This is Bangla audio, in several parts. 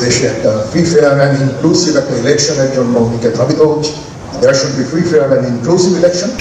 দেশে একটা ফ্রি ফেয়ার অ্যান্ড ইনক্লুসিভ একটা ইলেকশনের জন্য উনিকে ধাবিত হচ্ছে।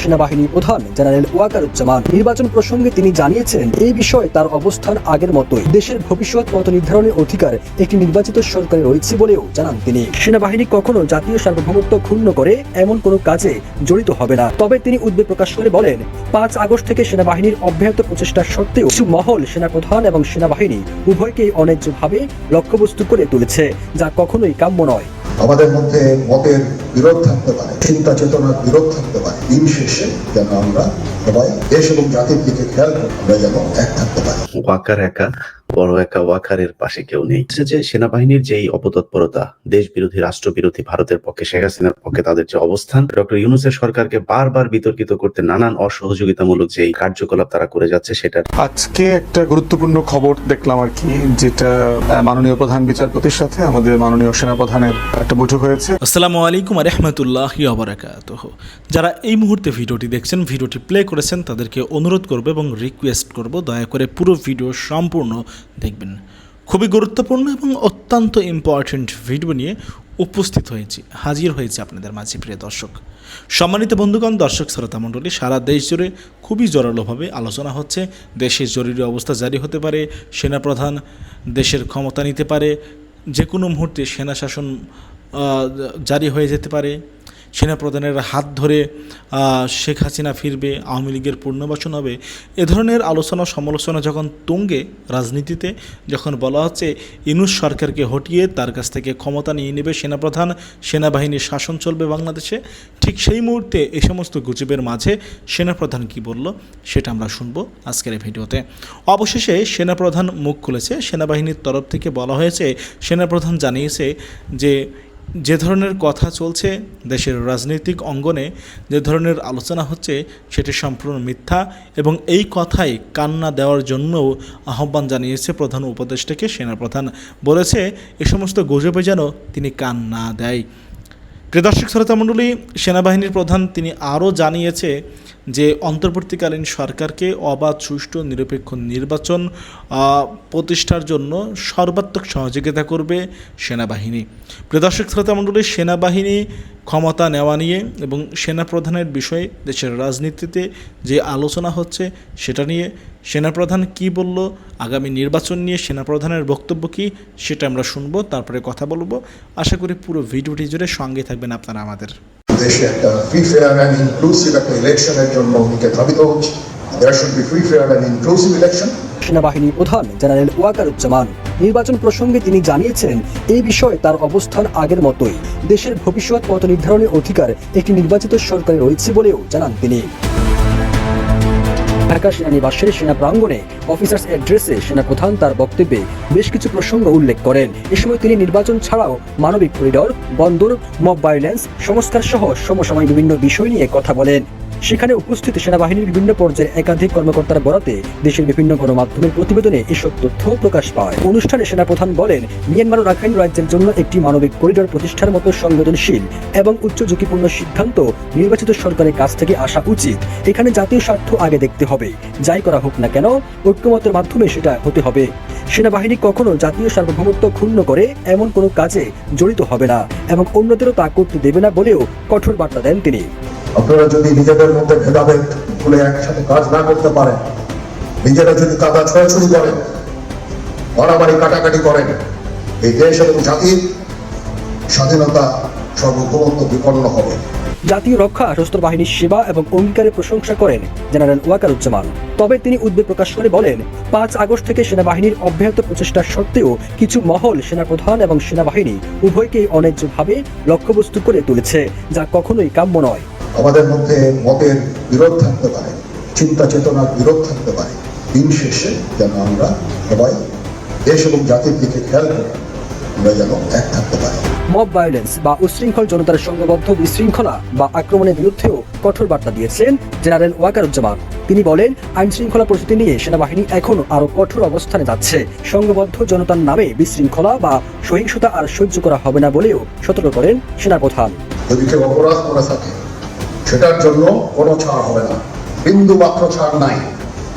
সেনাবাহিনী প্রধান জেনারেল ওয়াকারুজ্জামান নির্বাচন প্রসঙ্গে তিনি জানিয়েছেন এই বিষয়ে তার অবস্থান আগের মতোই। দেশের ভবিষ্যৎ নির্ধারণের অধিকার একটি নির্বাচিত সরকারে রয়েছে বলেও জানান তিনি। সেনাবাহিনী কখনো জাতীয় সার্বভৌমত্ব ক্ষুণ্ণ করে এমন কোনো কাজে জড়িত হবে না। তবে তিনি উদ্বেগ প্রকাশ করে বলেন, পাঁচ আগস্ট থেকে সেনাবাহিনীর অব্যাহত প্রচেষ্টা সত্ত্বেও কিছু মহল সেনাপ্রধান এবং সেনাবাহিনী উভয়কেই অন্যায্যভাবে লক্ষ্যবস্তু করে তুলেছে, যা কখনোই কাম্য নয়। আমাদের মধ্যে মতের বিরোধ থাকতে পারে, চিন্তা চেতনার বিরোধ থাকতে পারে। দিন শেষে যেন আমরা সবাই দেশ এবং জাতির দিকে খেয়াল করে, আমরা যেন এক থাকতে পারি। ওয়াকার বড় একা ওয়াকারের পাশে কেউ নেই। যে সেনাবাহিনীর যেই অপতৎপরতা দেশ বিরোধী রাষ্ট্র বিরোধী ভারতের পক্ষে শেখ হাসিনার পক্ষে তাদের যে অবস্থান ডক্টর ইউনুসের সরকারকে বারবার বিতর্কিত করতে নানান অসহযোগিতামূলক যে কার্যকলাপ তারা করে যাচ্ছে সেটা আজকে একটা গুরুত্বপূর্ণ খবর দেখলাম আর কি যেটা মাননীয় প্রধান বিচারপতির সাথে আমাদের মাননীয় সেনাপ্রধানের একটা বৈঠক হয়েছে। আসসালামু আলাইকুম রহমতুল্লাহ অবরাকাত যারা এই মুহূর্তে ভিডিওটি দেখছেন ভিডিওটি প্লে করেছেন তাদেরকে অনুরোধ করব এবং রিকোয়েস্ট করব দয়া করে পুরো ভিডিও সম্পূর্ণ দেখবেন। খুবই গুরুত্বপূর্ণ এবং অত্যন্ত ইম্পর্ট্যান্ট ভিডিও নিয়ে উপস্থিত হয়েছি, হাজির হয়েছে আপনাদের মাঝে, প্রিয় দর্শক। সম্মানিত বন্ধুগণ, দর্শক শ্রোতা মণ্ডলী, সারা দেশ জুড়ে খুবই জোরালোভাবে আলোচনা হচ্ছে। দেশে জরুরি অবস্থা জারি হতে পারে, সেনাপ্রধান দেশের ক্ষমতা নিতে পারে যে কোনো মুহূর্তে সেনা শাসন জারি হয়ে যেতে পারে। সেনাপ্রধানের হাত ধরে শেখ হাসিনা ফিরবে, আওয়ামী লীগের পুনর্বাসন হবে। এ ধরনের আলোচনা সমালোচনা যখন তুঙ্গে রাজনীতিতে, যখন বলা হচ্ছে ইনুস সরকারকে হটিয়ে তার কাছ থেকে ক্ষমতা নিয়ে নেবে সেনাপ্রধান সেনাবাহিনীর শাসন চলবে বাংলাদেশে, ঠিক সেই মুহূর্তে এই সমস্ত গুজবের মাঝে সেনাপ্রধান কি বলল, সেটা আমরা শুনব আজকের এই ভিডিওতে। অবশেষে সেনাপ্রধান মুখ খুলেছে, সেনাবাহিনীর তরফ থেকে বলা হয়েছে, সেনাপ্রধান জানিয়েছে যে যে ধরনের কথা চলছে দেশের রাজনৈতিক অঙ্গনে, যে ধরনের আলোচনা হচ্ছে সেটি সম্পূর্ণ মিথ্যা এবং এই কথাই কান্না দেওয়ার জন্যও আহ্বান জানিয়েছে প্রধান উপদেষ্টাকে সেনাপ্রধান। বলেছে, এ সমস্ত গুজবে যেন তিনি কান না দেয়। প্রিয় দর্শক শ্রোতা মণ্ডলী, সেনাবাহিনীর প্রধান তিনি আরও জানিয়েছে যে অন্তর্বর্তীকালীন সরকারকে অবাধ, সুষ্ঠু, নিরপেক্ষ নির্বাচন প্রতিষ্ঠার জন্য সর্বাত্মক সহযোগিতা করবে সেনাবাহিনী। প্রিয় দর্শক শ্রোতা মণ্ডলী, সেনাবাহিনী ক্ষমতা নেওয়া নিয়ে এবং সেনাপ্রধানের বিষয়ে দেশের রাজনীতিতে যে আলোচনা হচ্ছে সেটা নিয়ে সেনাপ্রধান কি বলল? আগামী নির্বাচন নিয়ে সেনাপ্রধানের বক্তব্য কি? সেটা আমরা শুনব তারপরে কথা বলব। আশা করি পুরো ভিডিওটি জুড়ে সঙ্গে থাকবেন আপনারা আমাদের। দেশে একটা ফ্রি ফেয়ার অ্যান্ড ইনক্লুসিভ একটা ইলেকশনের জন্য উনিকে ধাবিত হচ্ছে। There should be free fair and inclusive election সেনাবাহিনী প্রধান জেনারেল ওয়াকারুজ্জামান নির্বাচন প্রসঙ্গে তিনি জানিয়েছেন এই বিষয়ে তার অবস্থান আগের মতোই। দেশের ভবিষ্যৎ মত নির্ধারণের অধিকার একটি নির্বাচিত সরকারে রয়েছে বলেও জানান তিনি। ঢাকা সেনানিবাসের সেনা প্রাঙ্গণে অফিসার্স অ্যাড্রেসে সেনাপ্রধান তার বক্তব্যে বেশ কিছু প্রসঙ্গ উল্লেখ করেন। এ সময় তিনি নির্বাচন ছাড়াও মানবিক করিডর, বন্দর, মব ভায়োলেন্স সংস্কার সহ সমসাময়িক বিভিন্ন বিষয় নিয়ে কথা বলেন। সেখানে উপস্থিত সেনাবাহিনীর বিভিন্ন পর্যায়ের একাধিক কর্মকর্তার বরাতে দেশের বিভিন্ন গণমাধ্যমের প্রতিবেদনে এসব তথ্য প্রকাশ পায়। অনুষ্ঠানে সেনাপ্রধান বলেন, মিয়ানমার রাখাইন রাজ্যের জন্য একটি মানবিক করিডর প্রতিষ্ঠার মতো সংবেদনশীল এবং উচ্চ ঝুঁকিপূর্ণ সিদ্ধান্ত নির্বাচিত সরকারের কাছ থেকে আসা উচিত। এখানে জাতীয় স্বার্থ আগে দেখতে হবে। যাই করা হোক না কেন, ঐক্যমতের মাধ্যমে সেটা হতে হবে। সেনাবাহিনী কখনো জাতীয় সার্বভৌমত্ব ক্ষুণ্ণ করে এমন কোনো কাজে জড়িত হবে না এবং অন্যদেরও তা করতে দেবে না বলেও কঠোর বার্তা দেন তিনি। আপনারা যদি নিজেদের মধ্যে ভেদাভেদ ভুলে একসাথে কাজ না করতে পারেন, নিজেরা যদি কাদা ছড়াছড়ি করেন, মারামারি কাটাকাটি করেন, এই দেশ এবং জাতির স্বাধীনতা সার্বভৌমত্ব বিপন্ন হবে। জাতীয় রক্ষা সশস্ত্র বাহিনীর সেবা এবং অঙ্গীকারের প্রশংসা করেন জেনারেল ওয়াকারুজ্জামান। তবে তিনি উদ্বেগ প্রকাশ করে বলেন, পাঁচ আগস্ট থেকে সেনাবাহিনীর অব্যাহত প্রচেষ্টা সত্ত্বেও কিছু মহল সেনাপ্রধান এবং সেনাবাহিনী উভয়কেই অন্যায্যভাবে লক্ষ্যবস্তু করে তুলেছে, যা কখনোই কাম্য নয়। আমাদের মধ্যে মতের বিরোধ থাকতে পারে চিন্তা চেতনার বিরোধ থাকতে পারে। দিন শেষে যেন আমরা সবাই দেশ এবং জাতির দিকে খেয়াল করে আমরা যেন এক থাকতে পারি। মব ভায়োলেন্স বা উশৃঙ্খল জনতার সংঘবদ্ধ বিশৃঙ্খলা বা আক্রমণের বিরুদ্ধেও কঠোর বার্তা দিয়েছেন জেনারেল ওয়াকারুজ্জামান। তিনি বলেন আইন শৃঙ্খলা পরিস্থিতি নিয়ে সেনাবাহিনী এখনও আরও কঠোর অবস্থানে যাচ্ছে। সংঘবদ্ধ জনতার নামে বিশৃঙ্খলা বা সহিংসতা আর সহ্য করা হবে না বলেও সতর্ক করেন সেনাপ্রধান। যদি কেউ অপরাধ করে থাকে সেটার জন্য কোনো ছাড় হবে না। বিন্দু মাত্র ছাড় নাই।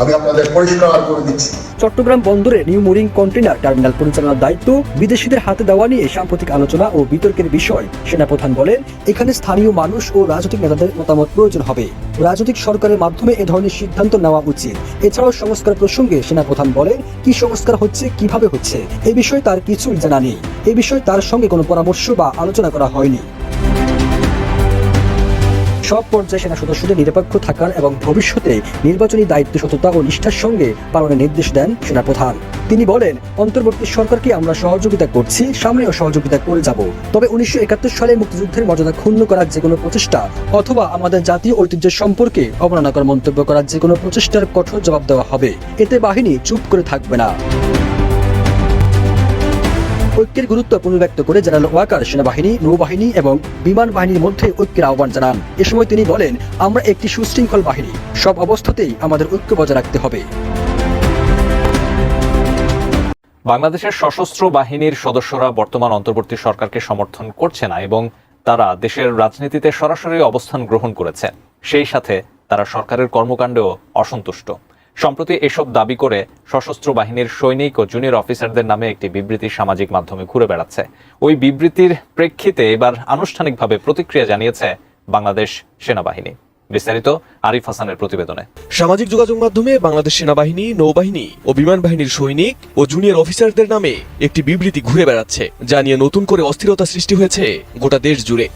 আমি আপনাদের পরিষ্কার করে দিচ্ছি। চট্টগ্রাম বন্দরে নিউ কন্টেনার টার্মিনাল পরিচালনার দায়িত্ব বিদেশিদের হাতে দেওয়া নিয়ে সাম্প্রতিক আলোচনা ও বিতর্কের বিষয়। সেনাপ্রধান বলেন, এখানে স্থানীয় মানুষ ও রাজনৈতিক নেতাদের মতামত প্রয়োজন হবে। রাজনৈতিক সরকারের মাধ্যমে এ ধরনের সিদ্ধান্ত নেওয়া উচিত। এছাড়াও সংস্কার প্রসঙ্গে সেনাপ্রধান বলেন, কি সংস্কার হচ্ছে, কীভাবে হচ্ছে, এ বিষয়ে তার কিছুই জানা নেই। এ বিষয়ে তার সঙ্গে কোনো পরামর্শ বা আলোচনা করা হয়নি। সব পর্যায়ে সেনা সদস্যদের নিরপেক্ষ থাকার এবং ভবিষ্যতে নির্বাচনী দায়িত্ব সততা ও নিষ্ঠার সঙ্গে পালনের নির্দেশ দেন সেনাপ্রধান তিনি বলেন, অন্তর্বর্তী সরকারকে আমরা সহযোগিতা করছি, সামনেও সহযোগিতা করে যাব। তবে উনিশশো একাত্তর সালে মুক্তিযুদ্ধের মর্যাদা ক্ষুণ্ণ করার যে কোনো প্রচেষ্টা অথবা আমাদের জাতীয় ঐতিহ্যের সম্পর্কে অবমাননাকর মন্তব্য করার যে কোনো প্রচেষ্টার কঠোর জবাব দেওয়া হবে। এতে বাহিনী চুপ করে থাকবে না। ঐক্যের গুরুত্ব পুনর্ব্যক্ত করে জেনারেল ওয়াকার সেনাবাহিনী, নৌবাহিনী এবং বিমান বাহিনীর মধ্যে ঐক্যের আহ্বান জানান। এ সময় তিনি বলেন, আমরা একটি সুশৃঙ্খল বাহিনী। সব অবস্থাতেই আমাদের ঐক্য বজায় রাখতে হবে। বাংলাদেশের সশস্ত্র বাহিনীর সদস্যরা বর্তমান অন্তর্বর্তী সরকারকে সমর্থন করছে না এবং তারা দেশের রাজনীতিতে সরাসরি অবস্থান গ্রহণ করেছে। সেই সাথে তারা সরকারের কর্মকাণ্ডেও অসন্তুষ্ট। সম্প্রতি এসব দাবি করে সশস্ত্র বাহিনীর সৈনিক ও জুনিয়র অফিসারদের নামে একটি বিবৃতি সামাজিক মাধ্যমে ঘুরে বেড়াচ্ছে। ওই বিবৃতির প্রেক্ষিতে এবার আনুষ্ঠানিকভাবে প্রতিক্রিয়া জানিয়েছে বাংলাদেশ সেনাবাহিনী। বিস্তারিত আরিফ হাসানের প্রতিবেদনে। সামাজিক যোগাযোগ মাধ্যমে বাংলাদেশ সেনাবাহিনী, নৌবাহিনী ও বিমান বাহিনীর সৈনিক ও জুনিয়র অফিসারদের নামে একটি বিবৃতি ঘুরে বেড়াচ্ছে, যা নিয়ে নতুন করে অস্থিরতা সৃষ্টি হয়েছে গোটা দেশ জুড়ে।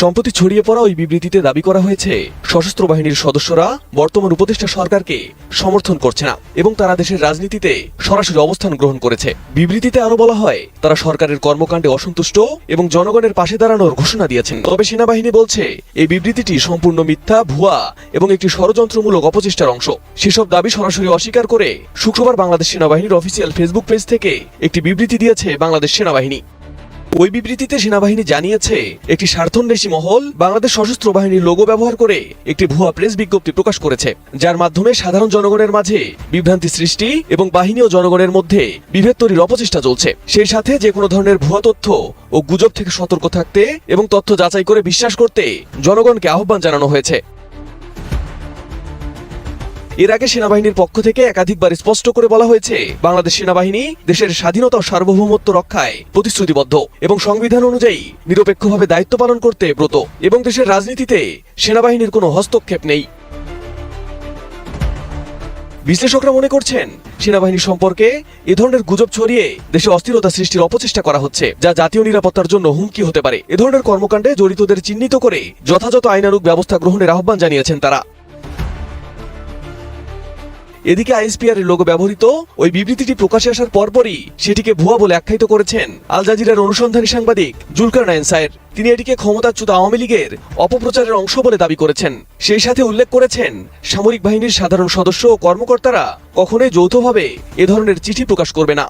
সম্প্রতি ছড়িয়ে পড়া ওই বিবৃতিতে দাবি করা হয়েছে, সশস্ত্র বাহিনীর সদস্যরা বর্তমান উপদেষ্টা সরকারকে সমর্থন করছে না এবং তারা দেশের রাজনীতিতে সরাসরি অবস্থান গ্রহণ করেছে। বিবৃতিতে আরও বলা হয়, তারা সরকারের কর্মকাণ্ডে অসন্তুষ্ট এবং জনগণের পাশে দাঁড়ানোর ঘোষণা দিয়েছেন। তবে সেনাবাহিনী বলছে, এই বিবৃতিটি সম্পূর্ণ মিথ্যা, ভুয়া এবং একটি ষড়যন্ত্রমূলক অপচেষ্টার অংশ। সেসব দাবি সরাসরি অস্বীকার করে শুক্রবার বাংলাদেশ সেনাবাহিনীর অফিসিয়াল ফেসবুক পেজ থেকে একটি বিবৃতি দিয়েছে বাংলাদেশ সেনাবাহিনী। ওই বিবৃতিতে সেনাবাহিনী জানিয়েছে, একটি স্বার্থন্বেষী মহল বাংলাদেশ সশস্ত্র বাহিনীর লোগো ব্যবহার করে একটি ভুয়া প্রেস বিজ্ঞপ্তি প্রকাশ করেছে, যার মাধ্যমে সাধারণ জনগণের মাঝে বিভ্রান্তি সৃষ্টি এবং বাহিনী ও জনগণের মধ্যে বিভেদ তৈরির অপচেষ্টা চলছে। সেই সাথে যে কোনো ধরনের ভুয়া তথ্য ও গুজব থেকে সতর্ক থাকতে এবং তথ্য যাচাই করে বিশ্বাস করতে জনগণকে আহ্বান জানানো হয়েছে। এর আগে সেনাবাহিনীর পক্ষ থেকে একাধিকবার স্পষ্ট করে বলা হয়েছে, বাংলাদেশ সেনাবাহিনী দেশের স্বাধীনতা ও সার্বভৌমত্ব রক্ষায় প্রতিশ্রুতিবদ্ধ এবং সংবিধান অনুযায়ী নিরপেক্ষভাবে দায়িত্ব পালন করতে ব্রত এবং দেশের রাজনীতিতে সেনাবাহিনীর কোনো হস্তক্ষেপ নেই। বিশ্লেষকরা মনে করছেন, সেনাবাহিনী সম্পর্কে এ ধরনের গুজব ছড়িয়ে দেশে অস্থিরতা সৃষ্টির অপচেষ্টা করা হচ্ছে, যা জাতীয় নিরাপত্তার জন্য হুমকি হতে পারে। এ ধরনের কর্মকাণ্ডে জড়িতদের চিহ্নিত করে যথাযথ আইনানুগ ব্যবস্থা গ্রহণের আহ্বান জানিয়েছেন তারা। এদিকে আইএসপিআর এর লোগো ব্যবহৃত, ওই বিবৃতিটি প্রকাশে আসার পরপরই সেটিকে ভুয়া বলে আখ্যায়িত করেছেন আল জাজিরার অনুসন্ধানী সাংবাদিক জুলকার নাইন সায়ের তিনি এটিকে ক্ষমতাচ্যুত আওয়ামী লীগের অপপ্রচারের অংশ বলে দাবি করেছেন। সেই সাথে উল্লেখ করেছেন, সামরিক বাহিনীর সাধারণ সদস্য ও কর্মকর্তারা কখনোই যৌথভাবে এ ধরনের চিঠি প্রকাশ করবে না।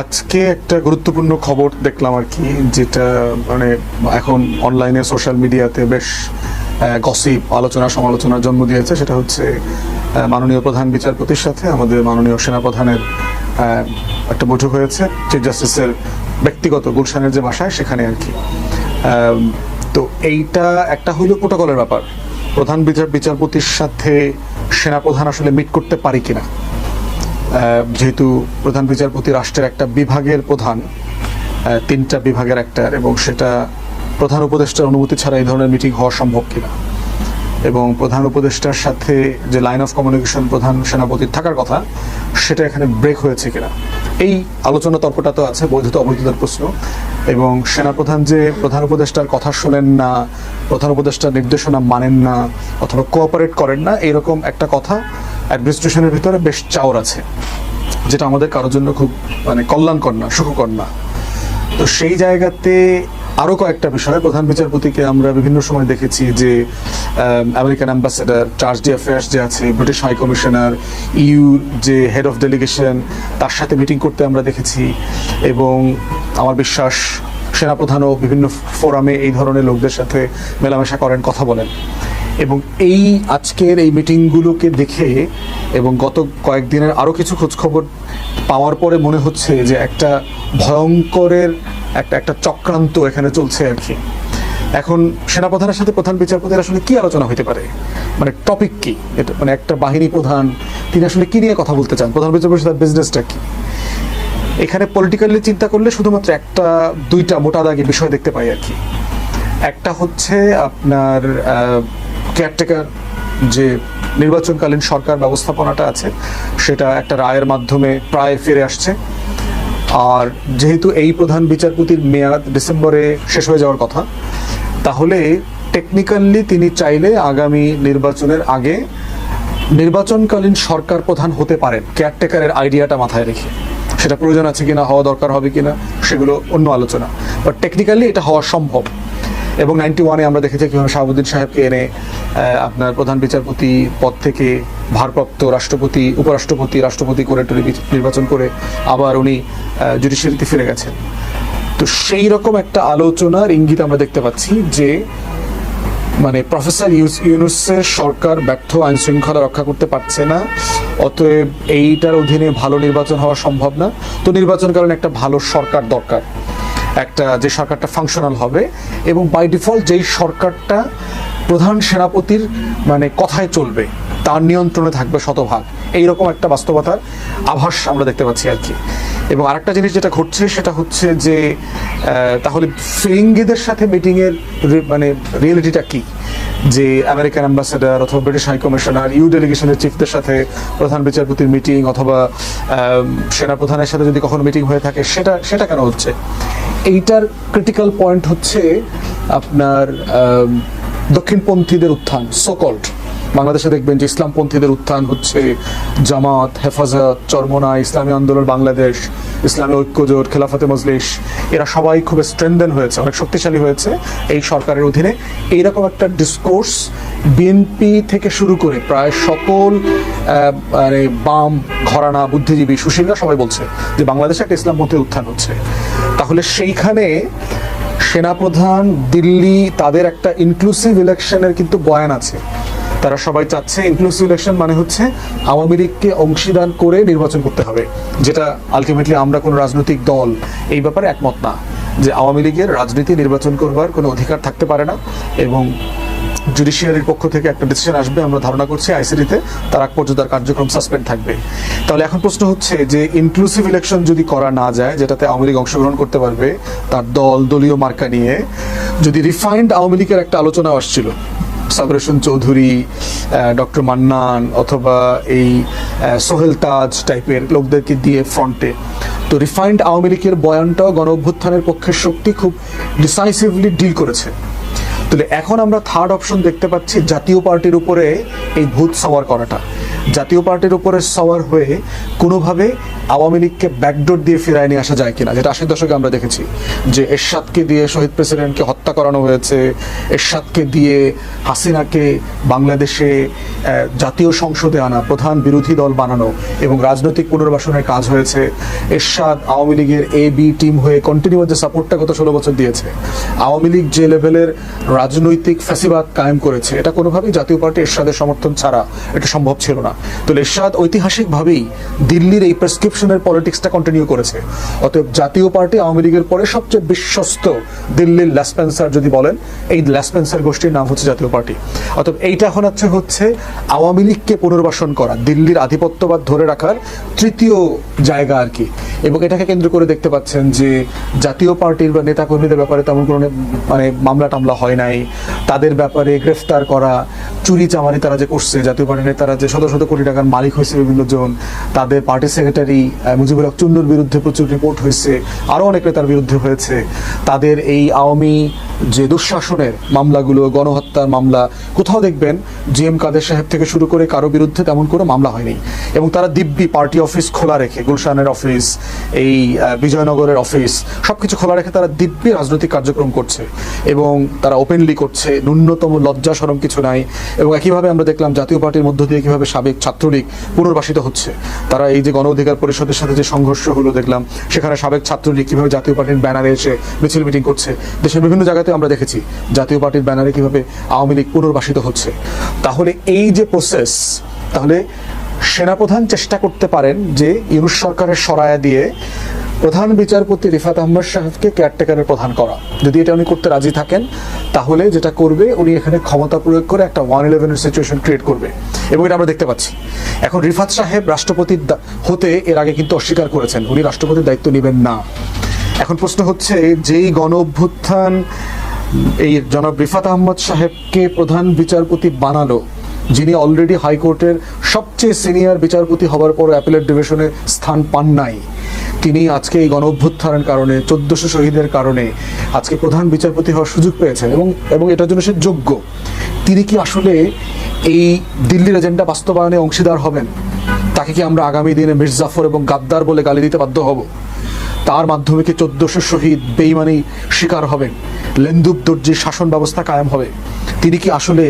আজকে একটা গুরুত্বপূর্ণ খবর দেখলাম আর কি, যেটা মানে এখন অনলাইনে সোশ্যাল মিডিয়াতে বেশ গসিপ আলোচনা, সমালোচনার জন্ম দিয়েছে। সেটা হচ্ছে মাননীয় প্রধান বিচারপতির সাথে আমাদের মাননীয় সেনাপ্রধানের একটা বৈঠক হয়েছে চিফ জাস্টিসের ব্যক্তিগত গুলশানের যে বাসায়, সেখানে আর কি। তো এইটা একটা হলো প্রোটোকলের ব্যাপার। প্রধান বিচার, বিচারপতির সাথে সেনাপ্রধান আসলে মিট করতে পারি কিনা। যেহেতু প্রধান বিচারপতি রাষ্ট্রের একটা বিভাগের প্রধান তিনটা বিভাগের একটা এবং সেটা প্রধান উপদেষ্টার অনুমতি ছাড়া এই ধরনের মিটিং হওয়া সম্ভব কিনা? এবং প্রধান উপদেষ্টার সাথে যে লাইন অফ কমিউনিকেশন প্রধান সেনাপতির থাকার কথা, সেটা এখানে ব্রেক হয়েছে কিনা? এই আলোচনা তর্কটা তো আছে, বৈধতা অবৈধতার প্রশ্ন। এবং সেনাপ্রধান যে প্রধান উপদেষ্টার কথা শোনেন না, প্রধান উপদেষ্টার নির্দেশনা মানেন না, অথবা কোঅপারেট করেন না এরকম একটা কথা অ্যাডমিনিস্ট্রেশনের ভিতরে বেশ চাওর আছে, যেটা আমাদের কারোর জন্য খুব মানে কল্যাণকর না, সুখকর না। তো সেই জায়গাতে আরও কয়েকটা বিষয়। প্রধান বিচারপতিকে আমরা বিভিন্ন সময় দেখেছি যে American ambassador charge d' affaires যে আছে ব্রিটিশ হাই কমিশনার ইউ যে হেড অফ ডেলিগেশন তার সাথে মিটিং করতে আমরা দেখেছি এবং আমার বিশ্বাস সেনাপ্রধানও বিভিন্ন ফোরামে এই ধরনের লোকদের সাথে মেলামেশা করেন, কথা বলেন। এবং এই আজকের এই মিটিংগুলোকে দেখে এবং গত কয়েকদিনের আরও কিছু খোঁজখবর পাওয়ার পরে মনে হচ্ছে যে একটা ভয়ঙ্করের একটা একটা চক্রান্ত এখানে চলছে আর কি। এখন সেনাপ্রধানের সাথে প্রধান বিচারপতির আসলে কি আলোচনা হতে পারে? মানে টপিক কি? এটা মানে একটা বাহিনী প্রধান, তিনি আসলে কি নিয়ে কথা বলতে চান? প্রধান বিচারপতি তার বিজনেসটা কি? এখানে পলিটিক্যালি চিন্তা করলে শুধুমাত্র একটা, দুইটা মোটা দাগে বিষয় দেখতে পাই আর কি। একটা হচ্ছে আপনার কেয়ারটেকার যে নির্বাচনকালীন সরকার ব্যবস্থাপনাটা আছে, সেটা একটা রায়ের মাধ্যমে প্রায় ফিরে আসছে। আর যেহেতু এই প্রধান বিচারপতির মেয়াদ ডিসেম্বরে শেষ হয়ে যাওয়ার কথা, তাহলে টেকনিক্যালি তিনি চাইলে আগামী নির্বাচনের আগে নির্বাচনকালীন সরকার প্রধান হতে পারেন কেয়ারটেকারের আইডিয়াটা মাথায় রেখে। সেটা প্রয়োজন আছে কিনা, হওয়া দরকার হবে কিনা, সেগুলো অন্য আলোচনা। বাট টেকনিক্যালি এটা হওয়া সম্ভব। এবং নাইনটি ওয়ানে আমরা দেখেছি কীভাবে শাহাবুদ্দিন সাহেবকে এনে আপনার প্রধান বিচারপতি পদ থেকে ভারপ্রাপ্ত রাষ্ট্রপতি, উপরাষ্ট্রপতি, রাষ্ট্রপতি করে নির্বাচন করে আবার উনি জুডিশিয়ারিতে ফিরে গেছেন। তো সেই রকম একটা আলোচনার ইঙ্গিত আমরা দেখতে পাচ্ছি যে মানে প্রফেসর ইউনুসের সরকার ব্যর্থ আইন শৃঙ্খলা রক্ষা করতে পারছে না, অতএব এইটার অধীনে ভালো নির্বাচন হওয়া সম্ভব না। তো নির্বাচন কারণে একটা ভালো সরকার দরকার। একটা, যে সরকারটা ফাংশনাল হবে এবং বাই ডিফল্ট যেই সরকারটা প্রধান সেনাপতির মানে কথায় চলবে, তার নিয়ন্ত্রণে থাকবে শতভাগ। এইরকম একটা বাস্তবতার আভাস আমরা দেখতে পাচ্ছি আর কি। এবং আরেকটা জিনিস যেটা ঘটছে সেটা হচ্ছে যে তাহলে ফিরিঙ্গিদের সাথে মিটিংয়ের মানে রিয়েলিটিটা কি? যে আমেরিকান অ্যাম্বাসেডার অথবা ব্রিটিশ হাই কমিশনার, ইউ ডেলিগেশনের চিফদের সাথে প্রধান বিচারপতির মিটিং অথবা সেনা প্রধানের সাথে যদি কখনো মিটিং হয়ে থাকে, সেটা সেটা কেন হচ্ছে? এইটার ক্রিটিক্যাল পয়েন্ট হচ্ছে আপনার দক্ষিণপন্থীদের উত্থান সোকল্ড বাংলাদেশে দেখবেন যে ইসলামপন্থীদের উত্থান হচ্ছে জামাত, হেফাজত চরমনা ইসলামী আন্দোলন, বাংলাদেশ, ইসলামী ঐক্যজোট খেলাফতে মজলিস, এরা সবাই খুব স্ট্রেন্দেন হয়েছে, অনেক শক্তিশালী হয়েছে এই সরকারের অধীনে। এইরকম একটা ডিসকোর্স বিএনপি থেকে শুরু করে প্রায় সকল মানে বাম, ঘরানা, বুদ্ধিজীবী, সুশীলরা সবাই বলছে যে বাংলাদেশে একটা ইসলামপন্থীর উত্থান হচ্ছে। তাহলে সেইখানে সেনাপ্রধান দিল্লি তাদের একটা ইনক্লুসিভ ইলেকশনের কিন্তু বয়ান আছে। তারা সবাই চাচ্ছে ইনক্লুসিভ ইলেকশন মানে হচ্ছে আওয়ামী লীগকে অংশীদান করে নির্বাচন করতে হবে, যেটা আলটিমেটলি আমরা কোনো রাজনৈতিক দল এই ব্যাপারে একমত না। যে আওয়ামী লীগের রাজনীতি নির্বাচন করবার কোনো অধিকার থাকতে পারে না এবং জুডিশিয়ারির পক্ষ থেকে একটা ডিসিশন আসবে, আমরা ধারণা করছি আইসিডিতে তার আগ পর্যন্ত কার্যক্রম সাসপেন্ড থাকবে। তাহলে এখন প্রশ্ন হচ্ছে যে ইনক্লুসিভ ইলেকশন যদি করা না যায়, যেটাতে আওয়ামী লীগ অংশগ্রহণ করতে পারবে, তার দল, দলীয় মার্কা নিয়ে, যদি রিফাইন্ড আওয়ামী লীগের একটা আলোচনা আসছিল, সাবরেশন চৌধুরী ডক্টর মান্নান অথবা এই সোহেল তাজ টাইপের লোকদেরকে দিয়ে ফ্রন্টে তো রিফাইন্ড আওয়ামী লীগের বয়ানটাও গণ অভ্যুত্থানের পক্ষে শক্তি খুব ডিসাইসিভলি ডিল করেছে। তাহলে এখন আমরা থার্ড অপশন দেখতে পাচ্ছি জাতীয় পার্টির উপরে এই ভূত সওয়ার করাটা। জাতীয় পার্টির উপরে সওয়ার হয়ে কোনোভাবে আওয়ামী লীগকে ব্যাকডোর দিয়ে ফিরায় নিয়ে আসা যায় কিনা, যেটা আশির দশকে আমরা দেখেছি। যে এরশাদকে দিয়ে শহীদ প্রেসিডেন্টকে হত্যা করানো হয়েছে, এরশাদকে দিয়ে হাসিনাকে বাংলাদেশে জাতীয় সংসদে আনা, প্রধান বিরোধী দল বানানো এবং রাজনৈতিক পুনর্বাসনের কাজ হয়েছে। এরশাদ আওয়ামী লীগের এ বি টিম হয়ে কন্টিনিউ যে সাপোর্টটা গত ষোলো বছর দিয়েছে। আওয়ামী লীগ যে লেভেলের রাজনৈতিক ফ্যাসিবাদ কায়েম করেছে। এটা কোনোভাবেই জাতীয় পার্টি এরশাদের সমর্থন ছাড়া এটা সম্ভব ছিল না। তো এরশাদ ঐতিহাসিকভাবেই দিল্লির এই প্রেসক্রিপশনের পলিটিক্সটা কন্টিনিউ করেছে। অতএব জাতীয় পার্টি আওয়ামী লীগের পরে সবচেয়ে বিশ্বস্ত দিল্লির ল্যাসপেন্সার যদি বলেন, এই ল্যাসপেন্সার গোষ্ঠীর নাম হচ্ছে জাতীয় পার্টি। অতএব এইটা এখন হচ্ছে হচ্ছে আওয়ামী লীগকে পুনর্বাসন করা, দিল্লির আধিপত্যবাদ ধরে রাখার তৃতীয় জায়গা আর কি। এবং এটাকে কেন্দ্র করে দেখতে পাচ্ছেন যে জাতীয় পার্টির বা নেতাকর্মীদের ব্যাপারে তেমন কোনো মানে মামলা টামলা হয় নাই। তাদের ব্যাপারে গ্রেফতার করা, চুরি চামারি তারা যে করছে, জাতীয় পার্টির নেতারা যে শত শত কোটি টাকার মালিক হয়েছে বিভিন্ন জন, তাদের পার্টি সেক্রেটারি মুজিবুর হক চুন্নুর বিরুদ্ধে প্রচুর রিপোর্ট হয়েছে, আরও অনেক নেতার বিরুদ্ধে হয়েছে। তাদের এই আওয়ামী যে দুঃশাসনের মামলাগুলো, গণহত্যার মামলা, কোথাও দেখবেন জি এম কাদের সাহেব থেকে শুরু করে কারও বিরুদ্ধে তেমন কোনো মামলা হয়নি। এবং তারা দিব্যি পার্টি অফিস খোলা রেখে, গুলশানের অফিস, এই বিজয়নগরের অফিস, সবকিছু খোলা রেখে তারা দিব্যি রাজনৈতিক কার্যক্রম করছে। এবং তারা ওপেনলি করছে, ন্যূনতম লজ্জা সরম কিছু নাই এবং একইভাবে আমরা দেখলাম জাতীয় পার্টির মধ্য দিয়ে কীভাবে সাবেক ছাত্রলীগ পুনর্বাসিত হচ্ছে। তারা এই যে গণ অধিকার পরিষদের সাথে যে সংঘর্ষ হলো দেখলাম, সেখানে সাবেক ছাত্রলীগ কীভাবে জাতীয় পার্টির ব্যানারে এসে মিছিল মিটিং করছে, দেশের বিভিন্ন জায়গাতে আমরা দেখেছি জাতীয় পার্টির ব্যানারে কীভাবে আওয়ামী লীগ পুনর্বাসিত হচ্ছে। তাহলে এই যে প্রসেস তাহলে সেনাপ্রধান চেষ্টা করতে পারেন যে ইউনুস সরকারের সরায়া দিয়ে প্রধান বিচারপতি রিফাত আহমদ সাহেবকে কেয়ারটেকারের প্রধান করা। যদি এটা উনি করতে রাজি থাকেন, তাহলে যেটা করবে, উনি এখানে ক্ষমতা প্রয়োগ করে একটা ওয়ান ইলেভেনের সিচুয়েশন ক্রিয়েট করবে। এবং এটা আমরা দেখতে পাচ্ছি। এখন রিফাত সাহেব রাষ্ট্রপতির দা- হতে এর আগে কিন্তু অস্বীকার করেছেন। উনি রাষ্ট্রপতির দায়িত্ব নেবেন না। এখন প্রশ্ন হচ্ছে, যেই গণ অভ্যুত্থান এই জনাব রিফাত আহমদ সাহেবকে প্রধান বিচারপতি বানালো যিনি অলরেডি হাইকোর্টের সবচেয়ে সিনিয়র বিচারপতি হবার পর অ্যাপিলেট ডিভিশনে স্থান পান নাই। তিনি আজকে এই গণ অভ্যুত্থানের কারণে, চোদ্দশো শহীদের কারণে আজকে প্রধান বিচারপতি হওয়ার সুযোগ পেয়েছেন এবং এবং এটার জন্য সে যোগ্য। তিনি কি আসলে এই দিল্লির এজেন্ডা বাস্তবায়নে অংশীদার হবেন? তাকে কি আমরা আগামী দিনে মির্জাফর এবং গাদ্দার বলে গালি দিতে বাধ্য হব? তার মাধ্যমে কি চোদ্দশো শহীদ বেইমানি শিকার হবেন? লেন্দুব দর্জির শাসন ব্যবস্থা কায়েম হবে? তিনি কি আসলে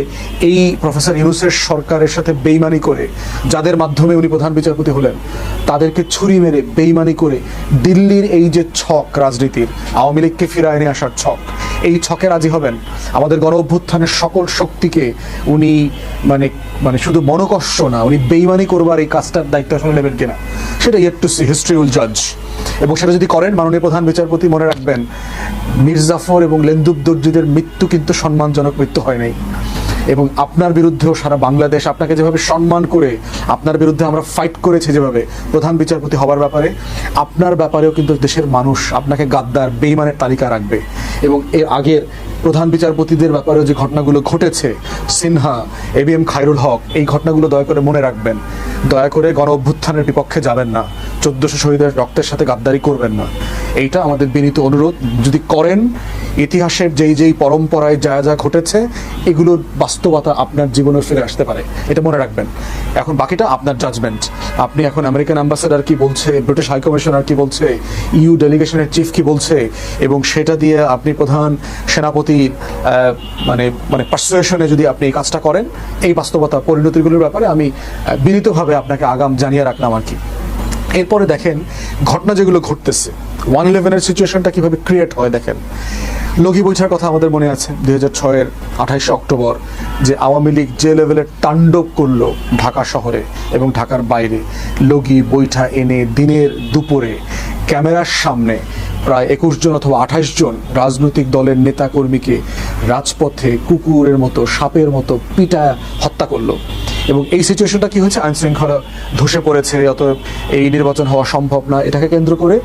এই প্রফেসর ইউনুসের সরকারের সাথে বেইমানি করে, যাদের মাধ্যমে উনি প্রধান বিচারপতি হলেন, তাদেরকে ছুরি মেরে বেইমানি করে দিল্লির এই যে ছক রাজনীতির, আওয়ামী লীগকে ফিরায় নিয়ে আসার ছক, এই ছকে রাজি হবেন? আমাদের গণ অভ্যুত্থানের সকল শক্তিকে উনি মানে মানে শুধু মনোকষ্ট না, উনি বেইমানি করবার এই কাজটার দায়িত্ব আসলে নেবেন কিনা, সেটা yet to see history will জাজ এবং সেটা যদি করেন, মাননীয় প্রধান বিচারপতি মনে রাখবেন, মির্জাফর এবং লেন্দুব দর্জিদের মৃত্যু কিন্তু সম্মানজনক মৃত্যু হয় নাই। এবং আপনার বিরুদ্ধেও সারা বাংলাদেশ আপনাকে যেভাবে সম্মান করে, আপনার বিরুদ্ধে আমরা ফাইট করেছি যেভাবে, প্রধান বিচারপতি হবার ব্যাপারে, আপনার ব্যাপারেও কিন্তু দেশের মানুষ আপনাকে গাদ্দার, বেইমানের তালিকা রাখবে। এবং এর আগের প্রধান বিচারপতিদের ব্যাপারেও যে ঘটনাগুলো ঘটেছে, Sinha, A B M Khairul Haque, এই ঘটনাগুলো দয়া করে মনে রাখবেন। দয়া করে গণ অভ্যুত্থানের বিপক্ষে যাবেন না। চোদ্দশো শহীদের রক্তের সাথে গাদ্দারি করবেন না। এইটা আমাদের বিনীত অনুরোধ। যদি করেন, ইতিহাসের যেই যেই পরম্পরায় যা যা ঘটেছে, এগুলোর বাস্তবতা আপনার জীবনে ফিরে আসতে পারে। এটা মনে রাখবেন। এখন বাকিটা আপনার জাজমেন্ট আপনি এখন আমেরিকান অ্যাম্বাসেডার কি বলছে ব্রিটিশ হাই কমিশনার কি বলছে ইউ ডেলিগেশনের চিফ কি বলছে, এবং সেটা দিয়ে আপনি প্রধান সেনাপতি মানে মানে পার্সুয়েশনে যদি আপনি এই কাজটা করেন, এই বাস্তবতা পরিণতিগুলোর ব্যাপারে আমি বিনীতভাবে আপনাকে আগাম জানিয়ে রাখলাম আর কি। এরপরে দেখেন ঘটনা যেগুলো ঘটতেছে। ওয়ান ইলেভেনের সিচুয়েশনটা কীভাবে ক্রিয়েট হয় দেখেন। লগি বৈঠার কথা আমাদের মনে আছে, দুই হাজার ছয়ের আঠাইশে অক্টোবর, যে আওয়ামী লীগ যে লেভেলের তাণ্ডব করল ঢাকা শহরে এবং ঢাকার বাইরে। লগি বৈঠা এনে দিনের দুপুরে ক্যামেরার সামনে প্রায় একুশ জন অথবা আঠাশ জন রাজনৈতিক দলের নেতাকর্মীকে রাজপথে কুকুরের মতো, সাপের মতো পিটা হত্যা করল। এবং এই সিচুয়েশনটা কি হয়েছে? আইন শৃঙ্খলা ধসে পড়েছে অত এই নির্বাচন হওয়া সম্ভব না। এটাকে কেন্দ্র করে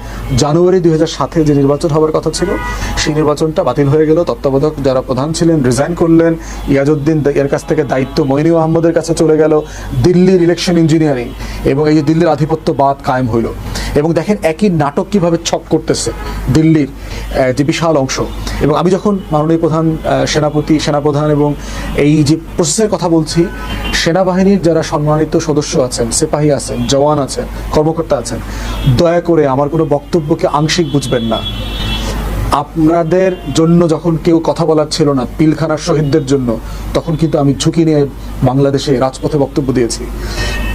জানুয়ারি দুই হাজার সাতে যে নির্বাচন হওয়ার কথা ছিল, সেই নির্বাচনটা বাতিল হয়ে গেল। তত্ত্বাবধায়ক যারা প্রধান ছিলেন রিজাইন করলেন। ইয়াজউদ্দিন এর কাছ থেকে দায়িত্ব মইনি আহমদের কাছে চলে গেল। দিল্লির ইলেকশন ইঞ্জিনিয়ারিং এবং এই যে দিল্লির আধিপত্য বাদ কায়েম হইল। এবং দেখেন একই নাটক কীভাবে ছক করতেছে দিল্লির যে বিশাল অংশ। এবং আমি যখন মাননীয় প্রধান সেনাপতি, সেনাপ্রধান এবং এই যে প্রসেসের কথা বলছি, সেনাবাহিনীর যারা সম্মানিত সদস্য আছেন, সিপাহী আছেন, জওয়ান আছেন, কর্মকর্তা আছেন, দয়া করে আমার কোনো বক্তব্যকে আংশিক বুঝবেন না। আপনাদের জন্য যখন কেউ কথা বলার ছিল না, পিলখানার শহীদদের জন্য, তখন কিন্তু আমি ঝুঁকি নিয়ে বাংলাদেশে রাজপথে বক্তব্য দিয়েছি।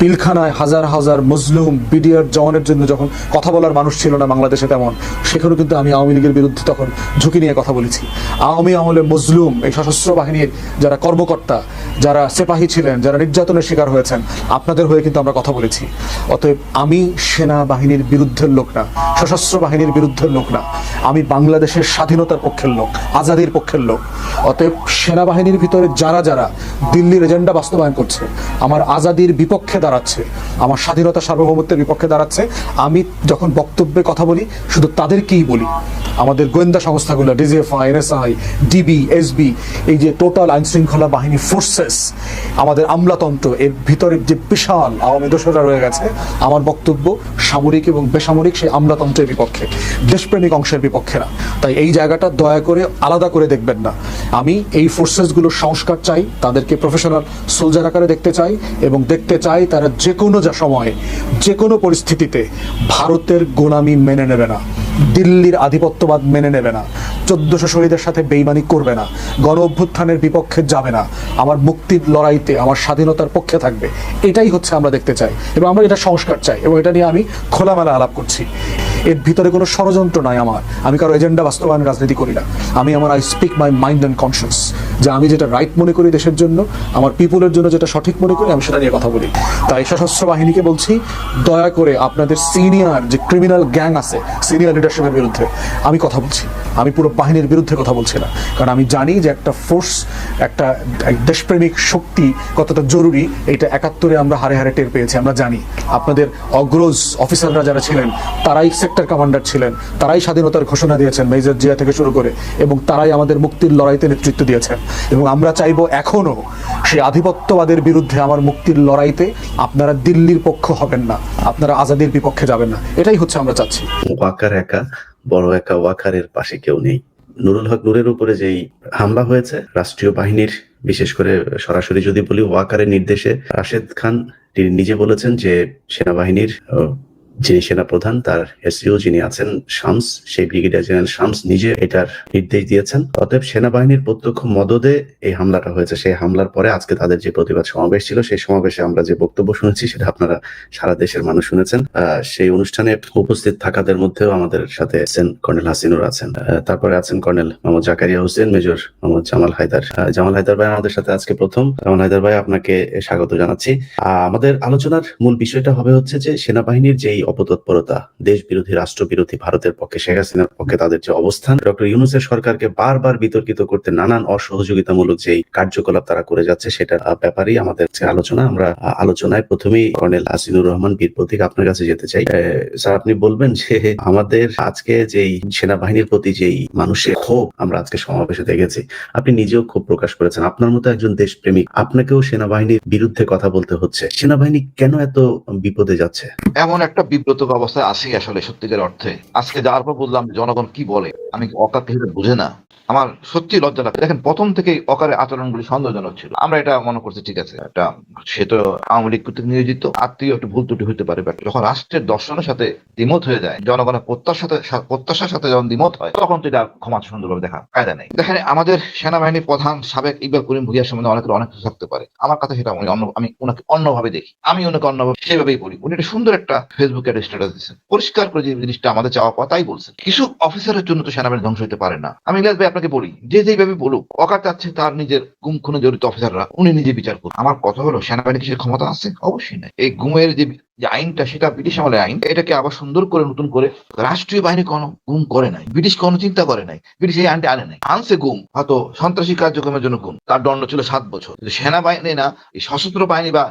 পিলখানায় হাজার হাজার মুসলিম বিডিআর জওয়ানের জন্য যখন কথা বলার মানুষ ছিল না বাংলাদেশে তেমন, সেখানেও কিন্তু আমি আওয়ামী লীগের বিরুদ্ধে তখন ঝুঁকি নিয়ে কথা বলেছি। আওয়ামী আমলে মজলুম এই সশস্ত্র বাহিনীর যারা কর্মকর্তা, যারা সেপাহী ছিলেন, যারা নির্যাতনের শিকার হয়েছেন, আপনাদের হয়ে কিন্তু আমরা কথা বলেছি। অতএব আমি সেনাবাহিনীর বিরুদ্ধের লোক না, সশস্ত্র বাহিনীর বিরুদ্ধের লোক না। আমি বাংলাদেশের স্বাধীনতার পক্ষের লোক, আজাদির পক্ষের লোক। অতএব সেনাবাহিনীর ভিতরে যারা যারা দিল্লির এজেন্ডা বাস্তবায়ন করছে, আমার আজাদির বিপক্ষে দাঁড়াচ্ছে, আমার স্বাধীনতা সার্বভৌমত্বের বিপক্ষে দাঁড়াচ্ছে, আমি যখন বক্তব্যে কথা বলি, শুধু তাদেরকেই বলি। আমাদের গোয়েন্দা সংস্থাগুলো, ডিজিএফআই, এনএসআই, ডিবি, এসবি, এই যে টোটাল আইন শৃঙ্খলা বাহিনী ফোর্সেস, আমাদের আমলাতন্ত্র, এর ভিতরে যে বিশাল আওয়ামী দোষরা রয়ে গেছে, আমার বক্তব্য সামরিক এবং বেসামরিক সেই আমলাতন্ত্রের বিপক্ষে, দেশপ্রেমিক অংশের বিপক্ষে না। তাই এই জায়গাটা দয়া করে আলাদা করে দেখবেন না। আমি এই ফোর্সেসগুলোর সংস্কার চাই, তাদেরকে প্রফেশনাল সোলজার আকারে দেখতে চাই এবং দেখতে চাই তারা যে কোনো যা সময়ে যে কোনো পরিস্থিতিতে ভারতের গোলামি মেনে নেবে না, দিল্লির আধিপত্যবাদ মেনে নেবে না, চোদ্দশো শহীদের সাথে বেইমানি করবে না, গণ অভ্যুত্থানের বিপক্ষে যাবে না, আমার মুক্তির লড়াইতে, আমার স্বাধীনতার পক্ষে থাকবে। এটাই হচ্ছে আমরা দেখতে চাই এবং আমরা এটা সংস্কার চাই এবং এটা নিয়ে আমি খোলামেলা আলাপ করছি। এর ভিতরে কোনো ষড়যন্ত্র নাই আমার। আমি কারও এজেন্ডা বাস্তবায়ন রাজনীতি করি না। আমি আমার I speak my mind and conscious যে আমি যেটা রাইট মনে করি দেশের জন্য, আমার পিপুলের জন্য যেটা সঠিক মনে করি, আমি সেটা নিয়ে কথা বলি। তাই সশস্ত্র বাহিনীকে বলছি, দয়া করে আপনাদের সিনিয়র যে ক্রিমিনাল গ্যাং আছে সিনিয়র লিডারশিপের বিরুদ্ধে, আমি কথা বলছি। আমি পুরো বাহিনীর বিরুদ্ধে কথা বলছি না। কারণ আমি জানি যে একটা ফোর্স একটা দেশপ্রেমিক শক্তি কতটা জরুরি, এটা একাত্তরে আমরা হারে হারে টের পেয়েছি, আমরা জানি। আপনাদের অগ্রজ অফিসাররা যারা ছিলেন, তারাই সেক্টর কমান্ডার ছিলেন। তারাই স্বাধীনতার ঘোষণা দিয়েছেন মেজর জিয়া থেকে শুরু করে, এবং তারাই আমাদের মুক্তির লড়াইতে নেতৃত্ব দিয়েছেন। এবং আমরা চাইব এখনও সেই আধিপত্যবাদের বিরুদ্ধে আমার মুক্তির লড়াইতে আপনারা দিল্লির পক্ষ হবেন না, আপনারা আজাদির বিপক্ষে যাবেন না। এটাই হচ্ছে আমরা চাচ্ছি। ওয়াকার একা, বড় একা ওয়াকারের পাশে কেউ নেই। নুরুল হক নূরের উপরে যেই হামলা হয়েছে, রাষ্ট্রীয় বাহিনীর, বিশেষ করে সরাসরি যদি বলি ওয়াকারের নির্দেশে রাশেদ খান, তিনি নিজে বলেছেন যে সেনাবাহিনীর যিনি সেনাপ্রধান, তার এসইও যিনি আছেন, শামস, সেই ব্রিগেডিয়ার জেনারেল শামস নিজে এটার নির্দেশ দিয়েছেন। অতএব সেনাবাহিনীর প্রত্যক্ষ মদদে এই হামলাটা হয়েছে। সেই হামলার পরে আজকে তাদের যে প্রতিবাদ সমাবেশ ছিল, সেই সমাবেশে আমরা যে বক্তব্য শুনেছি, সেটা আপনারা সারা দেশের মানুষ শুনেছেন। সেই অনুষ্ঠানে উপস্থিত থাকাদের মধ্যেও আমাদের সাথে আছেন কর্নেল হাসিনুর আছেন। তারপরে আছেন কর্নেল মোহাম্মদ জাকারিয়া হোসেন, মেজর মোহাম্মদ জামাল হায়দার। জামাল হায়দার ভাই আমাদের সাথে আজকে প্রথম। জামাল হায়দার ভাই, আপনাকে স্বাগত জানাচ্ছি। আমাদের আলোচনার মূল বিষয়টা হবে হচ্ছে যে, সেনাবাহিনীর যেই অপতৎপরতা দেশ বিরোধী রাষ্ট্র বিরোধী ভারতের পক্ষে, শেখ হাসিনার পক্ষে তাদের যে অবস্থান, ডক্টর ইউনুসের সরকারকে বারবার বিতর্কিত করতে নানান অসহযোগিতামূলক যেই কার্যকলাপ তারা করে যাচ্ছে, সেটার ব্যাপারেই আমাদের আলোচনা, আমরা আলোচনায় প্রথমেই কর্নেল হাসিনুর রহমান, বীর প্রতীক আপনার কাছে যেতে চাই। স্যার, আপনি বলবেন যে আমাদের আজকে যেই সেনাবাহিনীর প্রতি যেই মানুষের ক্ষোভ, আমরা আজকে সমাবেশে দেখেছি, আপনি নিজেও ক্ষোভ প্রকাশ করেছেন। আপনার মতো একজন দেশপ্রেমিক, আপনাকেও সেনাবাহিনীর বিরুদ্ধে কথা বলতে হচ্ছে। সেনাবাহিনী কেন এত বিপদে যাচ্ছে? এমন একটা বিব্রত অবস্থায় আছি আসলে সত্যিকার অর্থে। আজকে যাওয়ার পর বললাম জনগণ কি বলে, আমি অকাকে বুঝে না। আমার সত্যি লজ্জা লাগে দেখেন, প্রথম থেকেই অকারের আচরণগুলি সন্দেহজনক ছিল। আমরা এটা মনে করছি, ঠিক আছে একটা সে তো আওয়ামী লীগ কর্তৃক নিয়োজিত, আত্মীয় একটু ভুল ত্রুটি হতে পারে যখন রাষ্ট্রের দর্শনের সাথে দ্বিমত হয়ে যায়, জনগণের প্রত্যাশার সাথে প্রত্যাশার সাথে যখন দ্বিমত হয়, তখন তো এটা ক্ষমা সুন্দরভাবে দেখা কায়দা নেই। দেখেন, আমাদের সেনাবাহিনীর প্রধান সাবেক ইকবাল করিম ভুইয়ার সম্বন্ধে অনেকের, অনেক কিছু থাকতে পারে। আমার কাছে সেটা অন্য, আমি ওনাকে অন্যভাবে দেখি। আমি ওনাকে অন্যভাবে সেভাবেই বলি। উনি একটা সুন্দর একটা ফেসবুকে একটা স্ট্যাটাস দিচ্ছেন পরিষ্কার করে যে জিনিসটা আমাদের চাওয়া কথাই বলছেন। কিছু অফিসারের জন্য তো সেনাবাহিনী ধ্বংস হতে পারে না। আমি ভাই আপনাকে বলি, যে যেভাবে বলুক, অকার চাচ্ছে তার নিজের গুম খুনে জড়িত অফিসাররা উনি নিজে বিচার করুন। আমার কথা হলো, সেনাবাহিনীর কিছু ক্ষমতা আছে? অবশ্যই নাই। এই গুমের যে যে আইনটা সেটা ব্রিটিশ আমলের আইন, এটাকে আবার সুন্দর করে নতুন করে রাষ্ট্রীয় বাহিনী কোনো গুম করে নাই, ব্রিটিশ কোনো চিন্তা করে নাই, ব্রিটিশ এই আইনটা আনে নাই। আনছে গুম, হয়তো সন্ত্রাসী কার্যক্রমের জন্য গুম, তার দণ্ড ছিল সাত বছর। সেনাবাহিনী না সশস্ত্র বাহিনী বা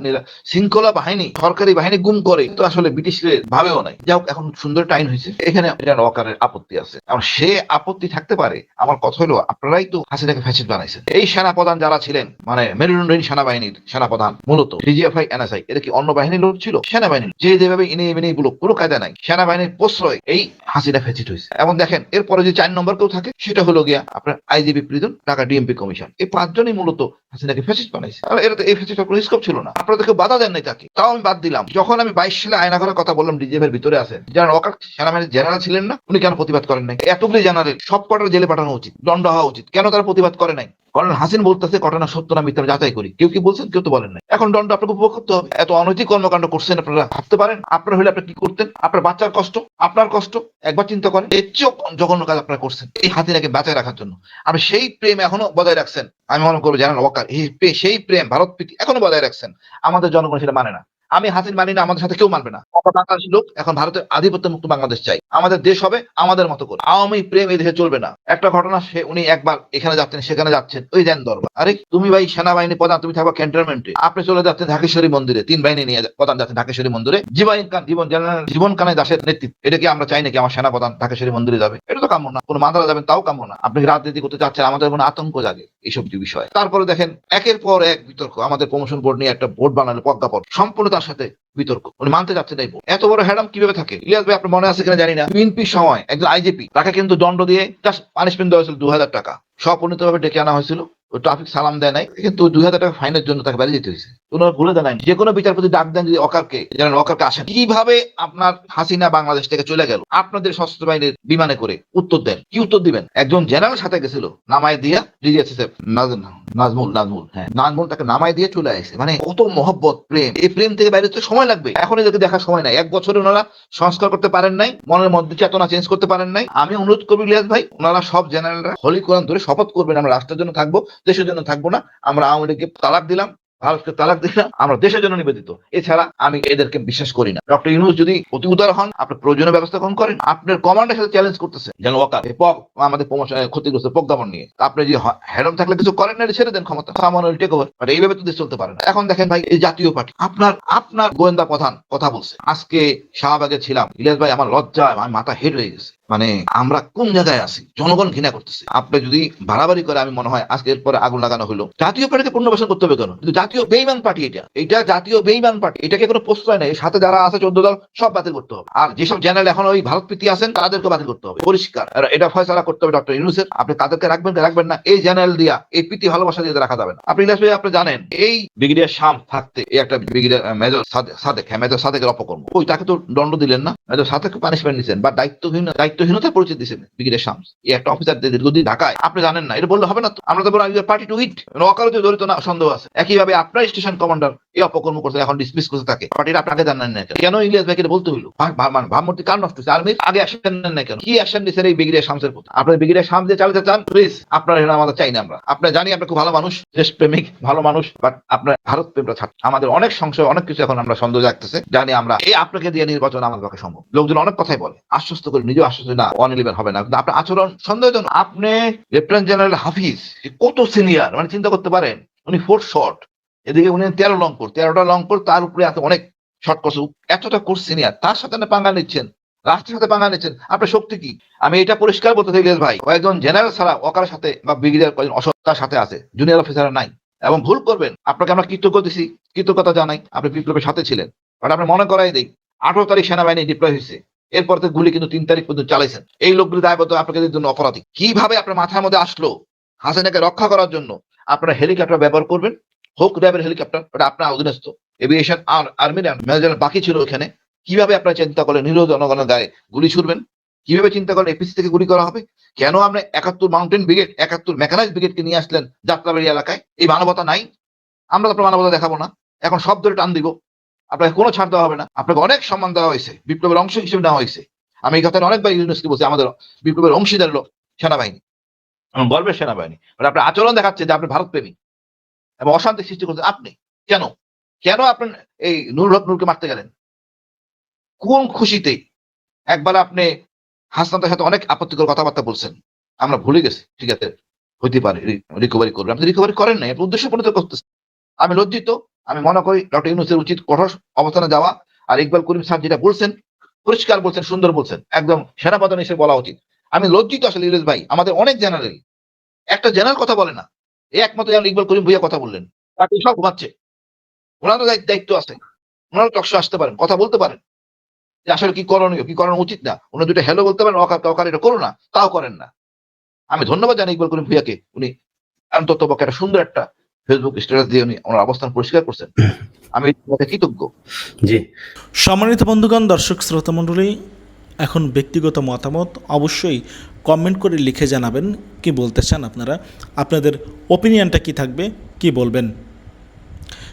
শৃঙ্খলা বাহিনী, সরকারি বাহিনী গুম করে তো আসলে ব্রিটিশদের ভাবেও নাই। যাই হোক, এখন সুন্দর একটা আইন হয়েছে, এখানে অকারের আপত্তি আছে। এখন সে আপত্তি থাকতে পারে, আমার কথা হলো, আপনারাই তো হাসিনাকে ফ্যাসিড বানাইছেন। এই সেনাপ্রধান যারা ছিলেন মানে মেরুদণ্ডহীন সেনাবাহিনীর সেনাপ্রধান, মূলত ডিজিএফআই এনএসআই এটা কি অন্য বাহিনীর লোক ছিল? সেনাবাহিনী, যে যেভাবে ইনে ইনে বলো কোনো কায়দা নাই, সেনাবাহিনীর প্রশ্রয় এই হাসিনা ফ্যাসিড হয়েছে। এবং দেখেন, এরপরে যে চার নম্বর কেউ থাকে, সেটা হলো গিয়া আপনার IGB prison, Dhaka DMP commission. এই পাঁচজনই মূলত হাসিনাকে ফ্যাসিড বানাইছে। আর এটা এই ফ্যাসিডটা কোনো স্কোপ ছিল না। আপনারা কেউ বাধা দেন নাই তাকে। তাও আমি বাদ দিলাম। যখন আমি বাইশ সালে আয়না করার কথা বললাম ডিজিএফ এর ভিতরে আছে যারা অকাক সেনাবাহিনীর জেনারেল ছিলেন না, উনি কেন প্রতিবাদ করেন নাই? এতগুলি জেনারেল সব কটার জেলে পাঠানো উচিত, দণ্ড হওয়া উচিত। কেন তারা প্রতিবাদ করে নাই? কারণ হাসিন বলতেছে, ঘটনা সত্য না মিথ্যা যাচাই করি। কেউ কি বলছেন, কেউ তো বলেন নাই। এখন দণ্ড আপনাকে উপভোগ করতে হবে। এত অনৈতিক কর্মকাণ্ড করছেন আপনারা ভাবতে পারেন, আপনার হলে আপনি কি করতেন? আপনার বাচ্চার কষ্ট, আপনার কষ্ট, একবার চিন্তা করেন, এর চেয়েও জঘন্য কাজ আপনারা করছেন এই হাতিনাকে বাঁচায় রাখার জন্য। আপনি সেই প্রেম এখনও বজায় রাখছেন। আমি মনে করব, জানেন ওয়াকার সেই প্রেম, ভারত এখনও বজায় রাখছেন। আমাদের জনগণ সেটা মানে না। আমি হাসিন মানি না, আমাদের সাথে কেউ মানবে না। বাংলাদেশি লোক, এখন ভারতের আধিপত্য মুক্ত বাংলাদেশ চাই। আমাদের দেশ হবে আমাদের মতো করে। আওয়ামী প্রেম এই দেশে চলবে না। একটা ঘটনা সে, উনি একবার এখানে যাচ্ছেন, সেখানে যাচ্ছেন, ওই দেন দরবার। আরে, তুমি ভাই সেনাবাহিনী প্রধান, তুমি থাকবা ক্যান্টনমেন্টে। আপনি চলে যাচ্ছেন ঢাকেশ্বরী মন্দিরে। তিন বাহিনী নিয়ে প্রধান যাচ্ছেন ঢাকেশ্বরী মন্দিরে। জীবন জীবন জীবন কানে দাসের নেতৃত্ব। এটা কি আমরা চাই নাকি আমার সেনা প্রধান ঢাকেশ্বরী মন্দিরে যাবে? এটা তো কাম্য না। কোনো মাদারা যাবেন তাও কাম্য না। আপনি রাজনীতি করতে চাচ্ছেন, আমাদের কোনো আতঙ্ক জাগে এইসব বিষয়। তারপরে দেখেন, একের পর এক বিতর্ক। আমাদের প্রমোশন বোর্ড নিয়ে একটা বোর্ড বানালো প্রজ্ঞাপন সম্পূর্ণ তার সাথে বিতর্ক। উনি মানতে যাচ্ছে তাই এত বড় হ্যাডাম কীভাবে থাকে? ইলিয়াস ভাই, আপনার মনে আছে কিনা জানি না। বিএনপির সময় একজন আইজিপি তাকে কিন্তু দণ্ড দিয়ে জাস্ট পানিশমেন্ট দেওয়া হয়েছিল দু হাজার টাকা। স্বপরিণিত ভাবে ডেকে আনা হয়েছিল। ট্রাফিক সালাম দেয় নাই, কিন্তু দুই হাজার টাকা ফাইনের জন্য তাকে বাড়ি যেতে হয়েছে। ওনারা ভুলে দেন যে কোনো বিচারপতি ডাক দেন যদি অকারকে যেন অকারকে আসেন। কীভাবে আপনার হাসিনা বাংলাদেশ থেকে চলে গেল? আপনাদের সশস্ত্র বাহিনীর বিমানে করে উত্তর দেন। কি উত্তর দিবেন? একজন জেনারেল সাথে গেছিল, নামায় দিয়া ডিজিএসএসএফ নাজমুল নাজমুল হ্যাঁ নাজমুল তাকে নামায় দিয়ে চলে আসে। মানে কত মহব্বত, প্রেম। এই প্রেম থেকে বাইরে তো সময় লাগবে। এখন এদেরকে দেখার সময় নাই। এক বছরে ওনারা সংস্কার করতে পারেন নাই, মনের মধ্যে চেতনা চেঞ্জ করতে পারেন নাই। আমি অনুরোধ করব ইলিয়াস ভাই, ওনারা সব জেনারেলরা, হলি কোরআন ধরে শপথ করবেন, আমরা রাষ্ট্রের জন্য থাকব। দেশের জন্য থাকব না। আমরা আওয়ামী লীগকে তালাক দিলাম, ভারতকে তালাক দিলাম, আমরা দেশের জন্য নিবেদিত। এছাড়া আমি এদেরকে বিশ্বাস করি না। ডক্টর ইউনুস যদি অতি উদার হন আপনার প্রয়োজনীয় ব্যবস্থা গ্রহণ করেন। আপনার কমান্ডের সাথে চ্যালেঞ্জ করতেছে। যেন ওয়াকার পক আমাদের ক্ষতিগ্রস্ত দমন নিয়ে। আপনি যদি হেডম থাকলে কিছু করেন না, ছেড়ে দেন ক্ষমতা। সামান্য টেক ওভার। বাট এইভাবে তো দেশ চলতে পারে না। এখন দেখেন ভাই, এই জাতীয় পার্টি, আপনার আপনার গোয়েন্দা প্রধান কথা বলছে। আজকে শাহবাগে ছিলাম। ইলিয়াস ভাই আমার লজ্জা আমার মাথা হেড হয়ে গেছে। মানে আমরা কোন জায়গায় আছি? জনগণ ঘৃণা করতেছে। আপনি যদি বাড়াবাড়ি করে, আমি মনে হয় আজকে এরপরে আগুন লাগানো হলো জাতীয় পার্টিকে পুনর্বাসন করতে হবে কেন? কিন্তু জাতীয় বেইমান পার্টি এটা। এটা জাতীয় বেইমান পার্টি। এটাকে কোনো প্রশ্রয় নেই। সাথে যারা আছে, চোদ্দ দল, সব বাতিল করতে হবে। আর যেসব চ্যানেল এখন ওই ভারত প্রীতি আছেন, তাদেরকে বাতিল করতে হবে। পরিষ্কার। এটা ফয়সলা করতে হবে ডক্টর ইউনুসের। আপনি তাদেরকে রাখবেন রাখবেন না। এই চ্যানেল দিয়া, এই প্রীতি ভালোবাসা দিয়ে রাখা যাবে না। আপনি ইলিয়াস ভাই, আপনি জানেন, এই ব্রিগেডিয়ার শাম থাকতে, এই একটা ব্রিগেডিয়ার মেজর সাদেক হ্যাঁ মেজর সাদেকের অপকর্ম। ওই তাকে তো দণ্ড দিলেন না। মেজর সাদেক পানিশমেন্ট দিচ্ছেন বা দায়িত্বহীন দায়িত্বহীনতা পরিচয় দিচ্ছেন ব্রিগেডিয়ার শামস। এই একটা অফিসার দীর্ঘদিন ঢাকায়, আপনি জানেন না, এটা বললে হবে না তো। আমরা তো বললাম পার্টি টু হিট অকারতে জড়িত না, সন্দেহ আছে। একইভাবে আপনার স্টেশন কমান্ডার এই অপকর্ম করছে, এখন ডিসমিস করতে থাকে পার্টির আপনাকে জানেন না কেন? ইলিয়াস ভাইকে বলতে ভা- মানে ভাবমূর্তি কার নষ্ট হচ্ছে আর্মির? আগে অ্যাকশন নেন না কেন? কি অ্যাকশন দিচ্ছেন এই ব্রিগেডিয়ার শামসের প্রতি? আপনার ব্রিগেডিয়ার শামস দিয়ে চালাতে চান? প্লিজ আপনার এটা আমাদের চাই না আমরা। আপনার জানি আপনি খুব ভালো মানুষ দেশ প্রেমিক, ভালো মানুষ বাট আপনার ভারত প্রেমটা ছাড়। আমাদের অনেক সংশয়, অনেক কিছু এখন আমরা সন্দেহ জানি আমরা এই আপনাকে দিয়ে নির্বাচন আমাদের পক্ষে সম্ভব। লোকজন অনেক কথাই বলে। আশ্বস্ত করে, নিজেও আশ্বস্ত না হবে না। আপনার আচরণ সন্দেহজনক আপনি জেনারেল হাফিজ কত সিনিয়র মানে চিন্তা করতে পারেন, উনি ফোর্থ শর্ট এদিকে উনি তেরো লং কোর্স তেরোটা লং কোর্স তার উপরে এত অনেক শর্ট কোর্স এতটা কোর্স সিনিয়র তার সাথে না পাঙ্গা নিচ্ছেন, রাষ্ট্রের সাথে পাঙ্গা নিচ্ছেন, আপনার শক্তি কি? আমি এটা পরিষ্কার বলতে চাই ভাই, কয়েকজন জেনারেল ছাড়া ওকার সাথে বা ব্রিগেডিয়ার কয়েকজন অসত্তার সাথে আছে জুনিয়র অফিসার নাই, এবং ভুল করবেন, আপনাকে আমরা কৃতজ্ঞ দিছি, কৃতজ্ঞতা জানাই, আপনি বিপ্লবের সাথে ছিলেন, বাট আপনি মনে করাই দিই, আঠারো তারিখ সেনাবাহিনী ডিপ্লয় হয়েছে এরপর তো গুলি কিন্তু তিন তারিখ পর্যন্ত চালাইছেন। এই লোকগুলি দায়বদ্ধ আপনাকে জন্য অপরাধী। কীভাবে আপনার মাথার মধ্যে আসলো হাসিনাকে রক্ষা করার জন্য? আপনারা হেলিকপ্টার ব্যবহার করবেন। হোক র্যাবের হেলিকপ্টার, ওটা আপনার অধীনস্থ। এভিয়েশন, আর, আর্মির ম্যানেজার বাকি ছিল ওখানে। কীভাবে আপনারা চিন্তা করলেন? নিরীহ জনগণের গায়ে গুলি ছুড়বেন। কীভাবে চিন্তা করলেন? এপিসি থেকে গুলি করা হবে? কেন আপনি একাত্তর মাউন্টেন ব্রিগেড, একাত্তর মেকানাইজ ব্রিগেডকে নিয়ে আসলেন যাত্রাবাড়ি এলাকায়? এই মানবতা নাই। আমরা তো আপনার মানবতা দেখাবো না। এখন সব ধরে টান দিব। আপনাকে কোনো ছাড় দেওয়া হবে না। আপনাকে অনেক সম্মান দেওয়া হয়েছে। বিপ্লবের অংশ হিসেবে নেওয়া হয়েছে। আমি এই কথাটা অনেকবার ইউনিভার্সিটি বলছি, আমাদের বিপ্লবের অংশীদার লোক, সেনাবাহিনী। এবং গর্বের সেনাবাহিনী। মানে আপনার আচরণ দেখাচ্ছে যে আপনি ভারত প্রেমী এবং অশান্তি সৃষ্টি করছেন আপনি। কেন? কেন আপনি এই নুর নূরকে মারতে গেলেন? কোন খুশিতে? একবার আপনি হাসনাতের সাথে অনেক আপত্তিকর কথাবার্তা বলছেন। আমরা ভুলে গেছি, ঠিক আছে? হইতে পারে রিকভারি করবেন আপনি রিকভারি করেন আপনি উদ্দেশ্য পরিণত করতেছেন। আমি লজ্জিত। আমি মনে করি ডক্টর ইউনুসের উচিত কঠোর অবস্থানে যাওয়া আর ইকবাল করিম স্যার যেটা বলছেন, পরিষ্কার বলছেন, সুন্দর বলছেন, একদম সেনাপ্রধান হিসেবে বলা উচিত। আমি লজ্জিত আসলে ইউনুস ভাই, আমাদের অনেক জেনারেল, একটা জেনারেল কথা বলে না এই একমাত্র যেমন ইকবাল করিম ভুইয়া কথা বললেন, তাকে সব ঘুমাচ্ছে। ওনারও দায়িত্ব- আছে ওনারও টকশো আসতে পারেন, কথা বলতে পারেন। যে আসলে কি করণীয়, কি করানো উচিত না? উনি দুটো হ্যালো বলতে পারেন, অকার অকার এটা করো না, তাও করেন না। আমি ধন্যবাদ জানাই ইকবাল করিম ভুইয়াকে, উনি অন্তত একটা সুন্দর একটা ফেসবুক স্ট্যাটাস দিয়ে উনি ওনার অবস্থান পরিষ্কার করছেন। আমি কৃতজ্ঞ। জি। সম্মানিত বন্ধুগণ দর্শক শ্রোতা মণ্ডলী এখন ব্যক্তিগত মতামত অবশ্যই কমেন্ট করে লিখে জানাবেন কি বলতে চান আপনারা? আপনাদের ওপিনিয়নটা কি থাকবে কি বলবেন?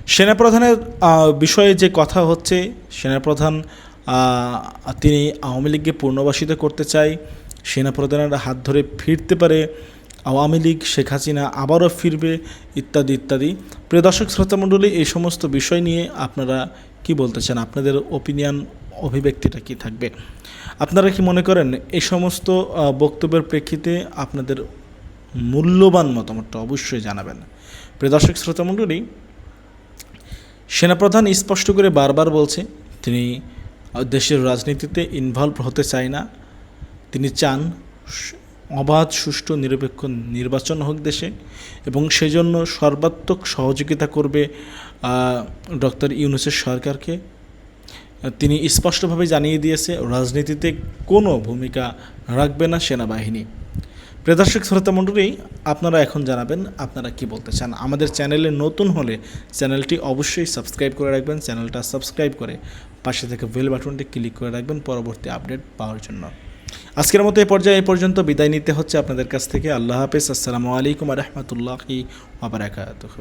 সেনাপ্রধানের আহ, বিষয়ে যে কথা হচ্ছে সেনাপ্রধান আহ, তিনি আওয়ামী লীগকে পুনর্বাসিত করতে চায় সেনাপ্রধানের হাত ধরে ফিরতে পারে আওয়ামী লীগ, শেখ হাসিনা আবারও ফিরবে, ইত্যাদি ইত্যাদি। প্রিয় দর্শক শ্রোতামণ্ডলী এই সমস্ত বিষয় নিয়ে আপনারা কি বলতে চান? আপনাদের ওপিনিয়ন অভিব্যক্তিটা কি থাকবে? আপনারা কি মনে করেন এই সমস্ত বক্তব্যের প্রেক্ষিতে আপনাদের মূল্যবান মতামতটা অবশ্যই জানাবেন? প্রিয় দর্শক শ্রোতামণ্ডলী সেনাপ্রধান স্পষ্ট করে বারবার বলছে, তিনি দেশের রাজনীতিতে ইনভলভ হতে চায় না। তিনি চান অবাধ, সুষ্ঠু, নিরপেক্ষ নির্বাচন হোক দেশে এবং সেজন্য সর্বাত্মক সহযোগিতা করবে ডক্টর ইউনুসের সরকারকে। তিনি স্পষ্টভাবে জানিয়ে দিয়েছে, রাজনীতিতে কোনো ভূমিকা রাখবে না সেনাবাহিনী। প্রেদর্শক শ্রোতা মণ্ডলী, আপনারা এখন জানাবেন আপনারা কি বলতে চান? আমাদের চ্যানেলে নতুন হলে চ্যানেলটি অবশ্যই সাবস্ক্রাইব করে রাখবেন, চ্যানেলটা সাবস্ক্রাইব করে পাশে থেকে বেল বাটনটি ক্লিক করে রাখবেন, পরবর্তী আপডেট পাওয়ার জন্য। আজকের মতো এই পর্যায়ে এই পর্যন্ত বিদায় নিতে হচ্ছে আপনাদের কাছ থেকে। আল্লাহ হাফেজ। আসসালামু আলাইকুম রহমতুল্লাহি আবরাকাতুহ